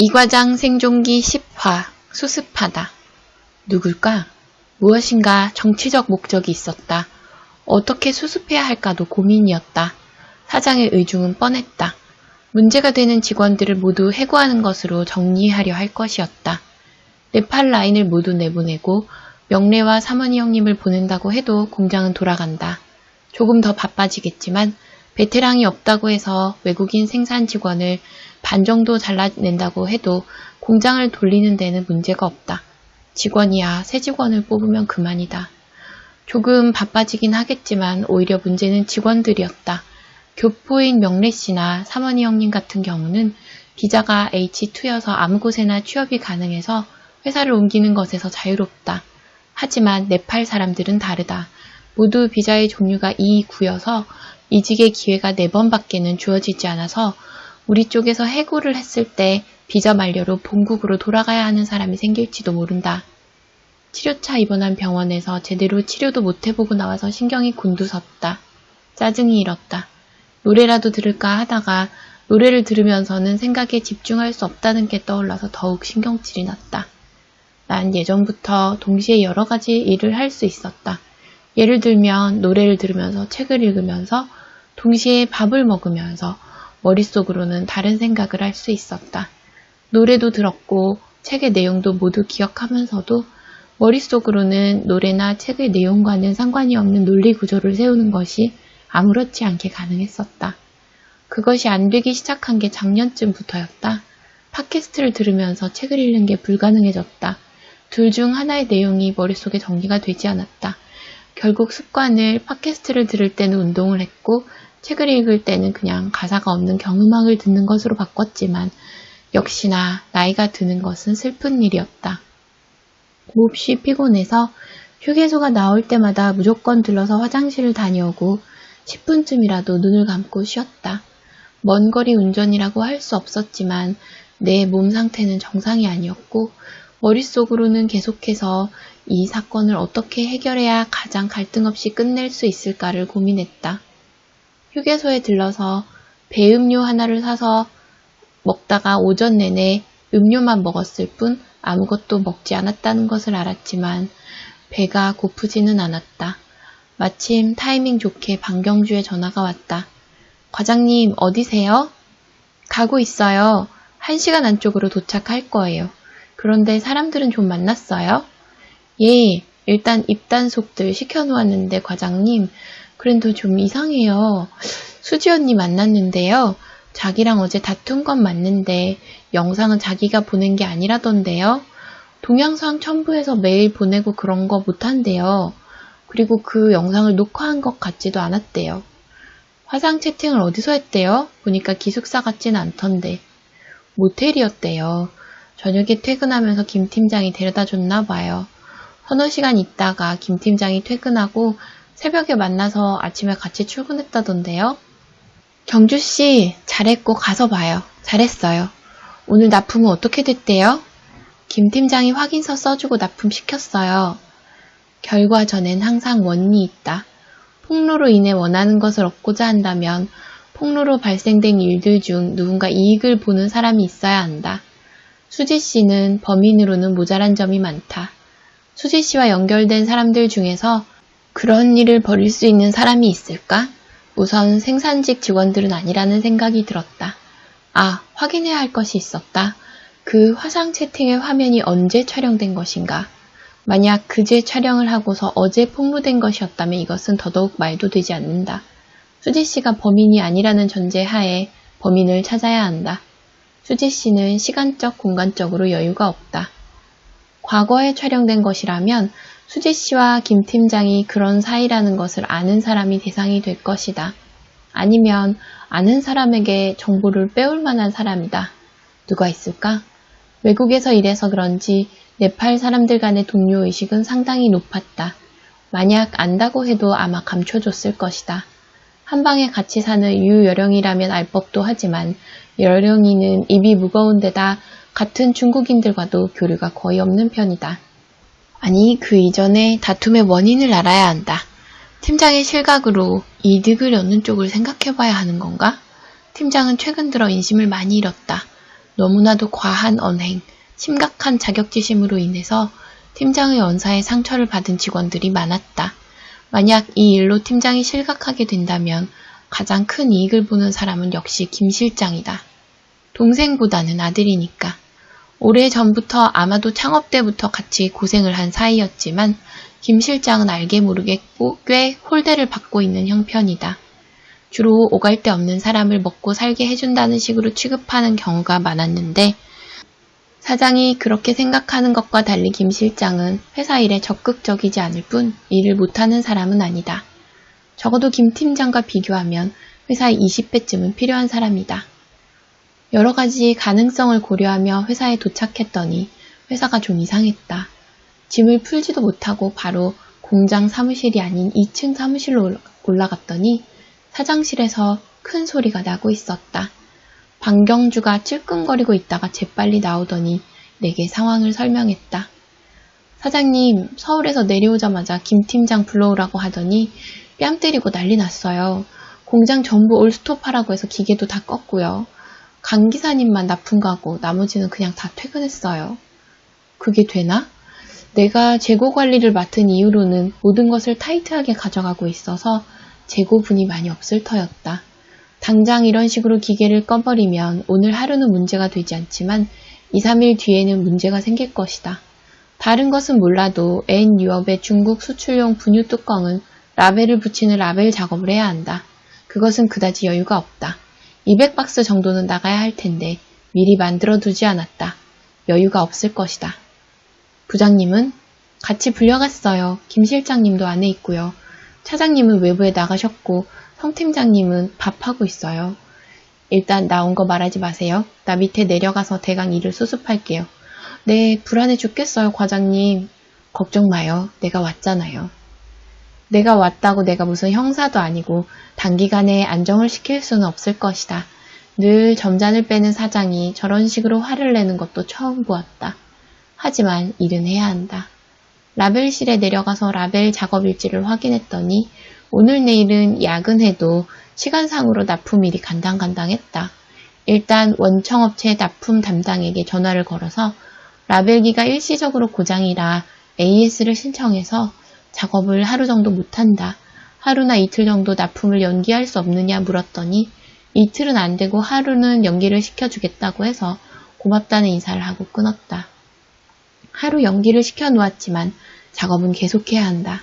이과장 생존기 10화 수습하다. 누굴까? 무엇인가 정치적 목적이 있었다. 어떻게 수습해야 할까도 고민이었다. 사장의 의중은 뻔했다. 문제가 되는 직원들을 모두 해고하는 것으로 정리하려 할 것이었다. 네팔 라인을 모두 내보내고 명례와 사모니 형님을 보낸다고 해도 공장은 돌아간다. 조금 더 바빠지겠지만 베테랑이 없다고 해서 외국인 생산 직원을 반 정도 잘라낸다고 해도 공장을 돌리는 데는 문제가 없다. 직원이야 새 직원을 뽑으면 그만이다. 조금 바빠지긴 하겠지만 오히려 문제는 직원들이었다. 교포인 명래 씨나 사모니 형님 같은 경우는 비자가 H2여서 아무 곳에나 취업이 가능해서 회사를 옮기는 것에서 자유롭다. 하지만 네팔 사람들은 다르다. 모두 비자의 종류가 E9여서 이직의 기회가 4번밖에는 주어지지 않아서 우리 쪽에서 해고를 했을 때 비자 만료로 본국으로 돌아가야 하는 사람이 생길지도 모른다. 치료차 입원한 병원에서 제대로 치료도 못 해보고 나와서 신경이 곤두섰다. 짜증이 일었다. 노래라도 들을까 하다가 노래를 들으면서는 생각에 집중할 수 없다는 게 떠올라서 더욱 신경질이 났다. 난 예전부터 동시에 여러 가지 일을 할 수 있었다. 예를 들면 노래를 들으면서 책을 읽으면서 동시에 밥을 먹으면서 머릿속으로는 다른 생각을 할 수 있었다. 노래도 들었고 책의 내용도 모두 기억하면서도 머릿속으로는 노래나 책의 내용과는 상관이 없는 논리 구조를 세우는 것이 아무렇지 않게 가능했었다. 그것이 안 되기 시작한 게 작년쯤부터였다. 팟캐스트를 들으면서 책을 읽는 게 불가능해졌다. 둘 중 하나의 내용이 머릿속에 정리가 되지 않았다. 결국 습관을 팟캐스트를 들을 때는 운동을 했고 책을 읽을 때는 그냥 가사가 없는 경음악을 듣는 것으로 바꿨지만 역시나 나이가 드는 것은 슬픈 일이었다. 몹시 피곤해서 휴게소가 나올 때마다 무조건 들러서 화장실을 다녀오고 10분쯤이라도 눈을 감고 쉬었다. 먼 거리 운전이라고 할 수 없었지만 내 몸 상태는 정상이 아니었고 머릿속으로는 계속해서 이 사건을 어떻게 해결해야 가장 갈등 없이 끝낼 수 있을까를 고민했다. 휴게소에 들러서 배음료 하나를 사서 먹다가 오전 내내 음료만 먹었을 뿐 아무것도 먹지 않았다는 것을 알았지만 배가 고프지는 않았다. 마침 타이밍 좋게 방경주의 전화가 왔다. 과장님, 어디세요? 가고 있어요. 한 시간 안쪽으로 도착할 거예요. 그런데 사람들은 좀 만났어요? 예, 일단 입단속들 시켜놓았는데 과장님, 그래도 좀 이상해요. 수지 언니 만났는데요. 자기랑 어제 다툰 건 맞는데 영상은 자기가 보낸 게 아니라던데요. 동영상 첨부해서 메일 보내고 그런 거 못한대요. 그리고 그 영상을 녹화한 것 같지도 않았대요. 화상 채팅을 어디서 했대요? 보니까 기숙사 같진 않던데. 모텔이었대요. 저녁에 퇴근하면서 김 팀장이 데려다 줬나 봐요. 서너 시간 있다가 김 팀장이 퇴근하고 새벽에 만나서 아침에 같이 출근했다던데요. 경주씨, 잘했고 가서 봐요. 잘했어요. 오늘 납품은 어떻게 됐대요? 김 팀장이 확인서 써주고 납품시켰어요. 결과 전엔 항상 원인이 있다. 폭로로 인해 원하는 것을 얻고자 한다면 폭로로 발생된 일들 중 누군가 이익을 보는 사람이 있어야 한다. 수지 씨는 범인으로는 모자란 점이 많다. 수지 씨와 연결된 사람들 중에서 그런 일을 벌일 수 있는 사람이 있을까? 우선 생산직 직원들은 아니라는 생각이 들었다. 아, 확인해야 할 것이 있었다. 그 화상 채팅의 화면이 언제 촬영된 것인가? 만약 그제 촬영을 하고서 어제 폭로된 것이었다면 이것은 더더욱 말도 되지 않는다. 수지 씨가 범인이 아니라는 전제 하에 범인을 찾아야 한다. 수지 씨는 시간적, 공간적으로 여유가 없다. 과거에 촬영된 것이라면 수지 씨와 김 팀장이 그런 사이라는 것을 아는 사람이 대상이 될 것이다. 아니면 아는 사람에게 정보를 빼올 만한 사람이다. 누가 있을까? 외국에서 일해서 그런지 네팔 사람들 간의 동료 의식은 상당히 높았다. 만약 안다고 해도 아마 감춰줬을 것이다. 한 방에 같이 사는 유여령이라면 알 법도 하지만 여령이는 입이 무거운 데다 같은 중국인들과도 교류가 거의 없는 편이다. 아니, 그 이전에 다툼의 원인을 알아야 한다. 팀장의 실각으로 이득을 얻는 쪽을 생각해 봐야 하는 건가? 팀장은 최근 들어 인심을 많이 잃었다. 너무나도 과한 언행, 심각한 자격지심으로 인해서 팀장의 언사에 상처를 받은 직원들이 많았다. 만약 이 일로 팀장이 실각하게 된다면 가장 큰 이익을 보는 사람은 역시 김 실장이다. 동생보다는 아들이니까. 오래 전부터 아마도 창업 때부터 같이 고생을 한 사이였지만 김 실장은 알게 모르게 꽤 홀대를 받고 있는 형편이다. 주로 오갈 데 없는 사람을 먹고 살게 해준다는 식으로 취급하는 경우가 많았는데 사장이 그렇게 생각하는 것과 달리 김 실장은 회사 일에 적극적이지 않을 뿐 일을 못하는 사람은 아니다. 적어도 김 팀장과 비교하면 회사에 20배쯤은 필요한 사람이다. 여러 가지 가능성을 고려하며 회사에 도착했더니 회사가 좀 이상했다. 짐을 풀지도 못하고 바로 공장 사무실이 아닌 2층 사무실로 올라갔더니 사장실에서 큰 소리가 나고 있었다. 방경주가 찔끔거리고 있다가 재빨리 나오더니 내게 상황을 설명했다. 사장님, 서울에서 내려오자마자 김 팀장 불러오라고 하더니 뺨 때리고 난리 났어요. 공장 전부 올스톱하라고 해서 기계도 다 껐고요. 강 기사님만 납품 가고 나머지는 그냥 다 퇴근했어요. 그게 되나? 내가 재고 관리를 맡은 이후로는 모든 것을 타이트하게 가져가고 있어서 재고분이 많이 없을 터였다. 당장 이런 식으로 기계를 꺼버리면 오늘 하루는 문제가 되지 않지만 2, 3일 뒤에는 문제가 생길 것이다. 다른 것은 몰라도 N 유업의 중국 수출용 분유 뚜껑은 라벨을 붙이는 라벨 작업을 해야 한다. 그것은 그다지 여유가 없다. 200박스 정도는 나가야 할 텐데 미리 만들어 두지 않았다. 여유가 없을 것이다. 부장님은 같이 불려갔어요. 김 실장님도 안에 있고요. 차장님은 외부에 나가셨고 성 팀장님은 밥하고 있어요. 일단 나온 거 말하지 마세요. 나 밑에 내려가서 대강 일을 수습할게요. 네, 불안해 죽겠어요, 과장님. 걱정 마요. 내가 왔잖아요. 내가 왔다고 내가 무슨 형사도 아니고 단기간에 안정을 시킬 수는 없을 것이다. 늘 점잔을 빼는 사장이 저런 식으로 화를 내는 것도 처음 보았다. 하지만 일은 해야 한다. 라벨실에 내려가서 라벨 작업 일지를 확인했더니 오늘 내일은 야근해도 시간상으로 납품일이 간당간당했다. 일단 원청업체 납품 담당에게 전화를 걸어서 라벨기가 일시적으로 고장이라 AS를 신청해서 작업을 하루 정도 못한다. 하루나 이틀 정도 납품을 연기할 수 없느냐 물었더니 이틀은 안 되고 하루는 연기를 시켜주겠다고 해서 고맙다는 인사를 하고 끊었다. 하루 연기를 시켜 놓았지만 작업은 계속해야 한다.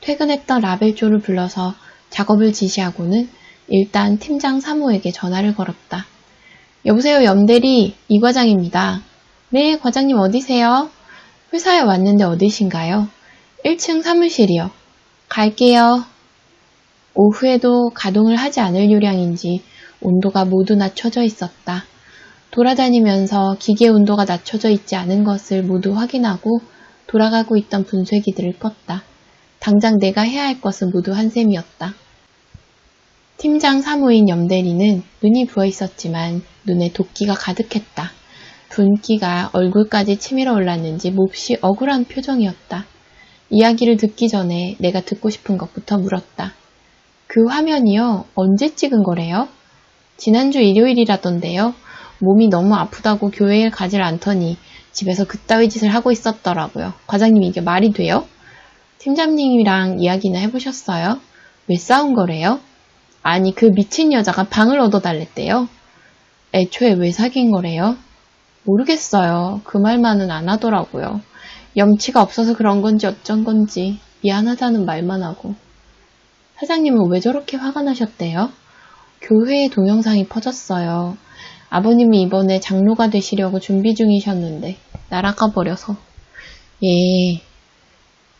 퇴근했던 라벨조를 불러서 작업을 지시하고는 일단 팀장 사모에게 전화를 걸었다. 여보세요, 염대리, 이 과장입니다. 네, 과장님 어디세요? 회사에 왔는데 어디신가요? 1층 사무실이요. 갈게요. 오후에도 가동을 하지 않을 요량인지 온도가 모두 낮춰져 있었다. 돌아다니면서 기계 온도가 낮춰져 있지 않은 것을 모두 확인하고 돌아가고 있던 분쇄기들을 껐다. 당장 내가 해야 할 것은 모두 한 셈이었다. 팀장 사무인 염대리는 눈이 부어 있었지만 눈에 도끼가 가득했다. 분기가 얼굴까지 치밀어 올랐는지 몹시 억울한 표정이었다. 이야기를 듣기 전에 내가 듣고 싶은 것부터 물었다. 그 화면이요? 언제 찍은 거래요? 지난주 일요일이라던데요. 몸이 너무 아프다고 교회에 가질 않더니 집에서 그따위 짓을 하고 있었더라고요. 과장님 이게 말이 돼요? 팀장님이랑 이야기나 해보셨어요? 왜 싸운 거래요? 아니 그 미친 여자가 방을 얻어달랬대요. 애초에 왜 사귄 거래요? 모르겠어요. 그 말만은 안 하더라고요. 염치가 없어서 그런 건지 어쩐 건지 미안하다는 말만 하고. 사장님은 왜 저렇게 화가 나셨대요? 교회에 동영상이 퍼졌어요. 아버님이 이번에 장로가 되시려고 준비 중이셨는데 날아가 버려서. 예.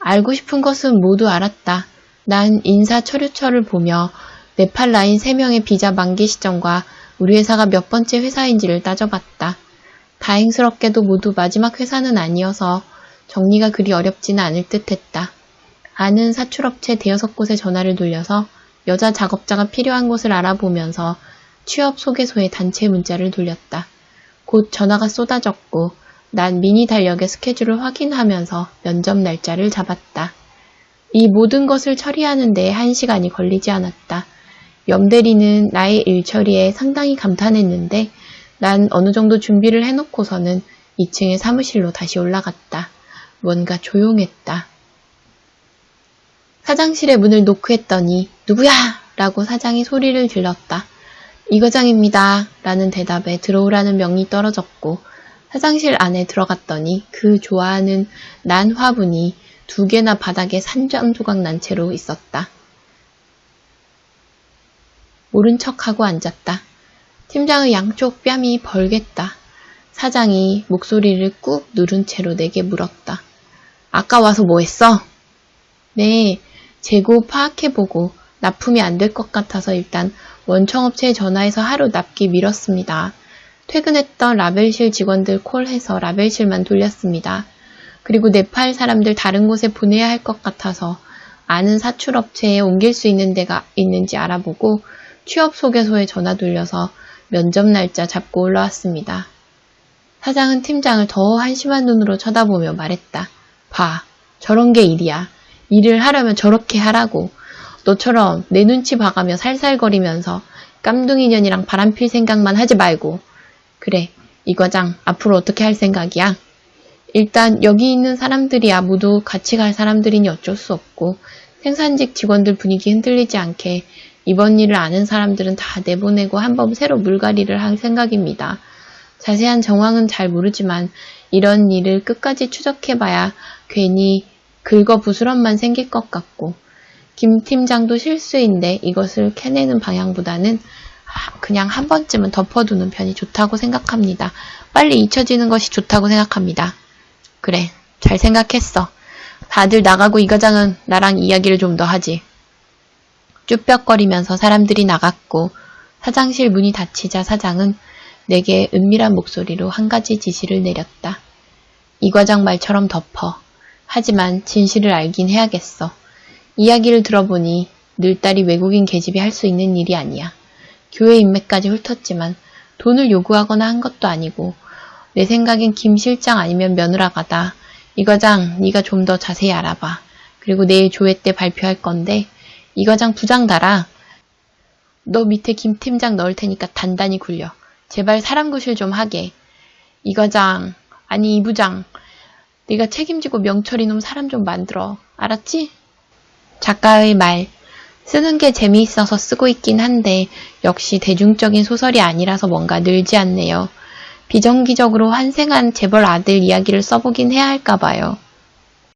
알고 싶은 것은 모두 알았다. 난 인사 처류처를 보며 네팔 라인 3명의 비자 만기 시점과 우리 회사가 몇 번째 회사인지를 따져봤다. 다행스럽게도 모두 마지막 회사는 아니어서 정리가 그리 어렵지는 않을 듯 했다. 아는 사출업체 대여섯 곳에 전화를 돌려서 여자 작업자가 필요한 곳을 알아보면서 취업 소개소에 단체 문자를 돌렸다. 곧 전화가 쏟아졌고 난 미니 달력의 스케줄을 확인하면서 면접 날짜를 잡았다. 이 모든 것을 처리하는데 한 시간이 걸리지 않았다. 염대리는 나의 일 처리에 상당히 감탄했는데 난 어느 정도 준비를 해놓고서는 2층의 사무실로 다시 올라갔다. 뭔가 조용했다. 사장실의 문을 노크했더니 누구야? 라고 사장이 소리를 질렀다. 이 과장입니다. 라는 대답에 들어오라는 명이 떨어졌고 사장실 안에 들어갔더니 그 좋아하는 난 화분이 두 개나 바닥에 산장 조각 난 채로 있었다. 모른 척하고 앉았다. 팀장의 양쪽 뺨이 벌겠다. 사장이 목소리를 꾹 누른 채로 내게 물었다. 아까 와서 뭐 했어? 네, 재고 파악해보고 납품이 안 될 것 같아서 일단 원청업체에 전화해서 하루 납기 미뤘습니다. 퇴근했던 라벨실 직원들 콜해서 라벨실만 돌렸습니다. 그리고 네팔 사람들 다른 곳에 보내야 할 것 같아서 아는 사출업체에 옮길 수 있는 데가 있는지 알아보고 취업 소개소에 전화 돌려서 면접 날짜 잡고 올라왔습니다. 사장은 팀장을 더 한심한 눈으로 쳐다보며 말했다. 봐, 저런 게 일이야. 일을 하려면 저렇게 하라고. 너처럼 내 눈치 봐가며 살살거리면서 깜둥이 년이랑 바람필 생각만 하지 말고. 그래, 이 과장 앞으로 어떻게 할 생각이야? 일단 여기 있는 사람들이야 모두 같이 갈 사람들이니 어쩔 수 없고 생산직 직원들 분위기 흔들리지 않게 이번 일을 아는 사람들은 다 내보내고 한번 새로 물갈이를 할 생각입니다. 자세한 정황은 잘 모르지만 이런 일을 끝까지 추적해봐야 괜히 긁어 부스럼만 생길 것 같고 김 팀장도 실수인데 이것을 캐내는 방향보다는 그냥 한 번쯤은 덮어두는 편이 좋다고 생각합니다. 빨리 잊혀지는 것이 좋다고 생각합니다. 그래, 잘 생각했어. 다들 나가고 이 과장은 나랑 이야기를 좀 더 하지. 쭈뼛거리면서 사람들이 나갔고 사장실 문이 닫히자 사장은 내게 은밀한 목소리로 한 가지 지시를 내렸다. 이 과장 말처럼 덮어. 하지만 진실을 알긴 해야겠어. 이야기를 들어보니 늘 딸이 외국인 계집이 할 수 있는 일이 아니야. 교회 인맥까지 훑었지만 돈을 요구하거나 한 것도 아니고 내 생각엔 김 실장 아니면 며느라가다. 이 과장 네가 좀 더 자세히 알아봐. 그리고 내일 조회 때 발표할 건데 이 과장 부장 달아. 너 밑에 김 팀장 넣을 테니까 단단히 굴려. 제발 사람 구실 좀 하게. 이 과장, 아니 이 부장. 네가 책임지고 명철 이놈 사람 좀 만들어. 알았지? 작가의 말. 쓰는 게 재미있어서 쓰고 있긴 한데 역시 대중적인 소설이 아니라서 뭔가 늘지 않네요. 비정기적으로 환생한 재벌 아들 이야기를 써보긴 해야 할까 봐요.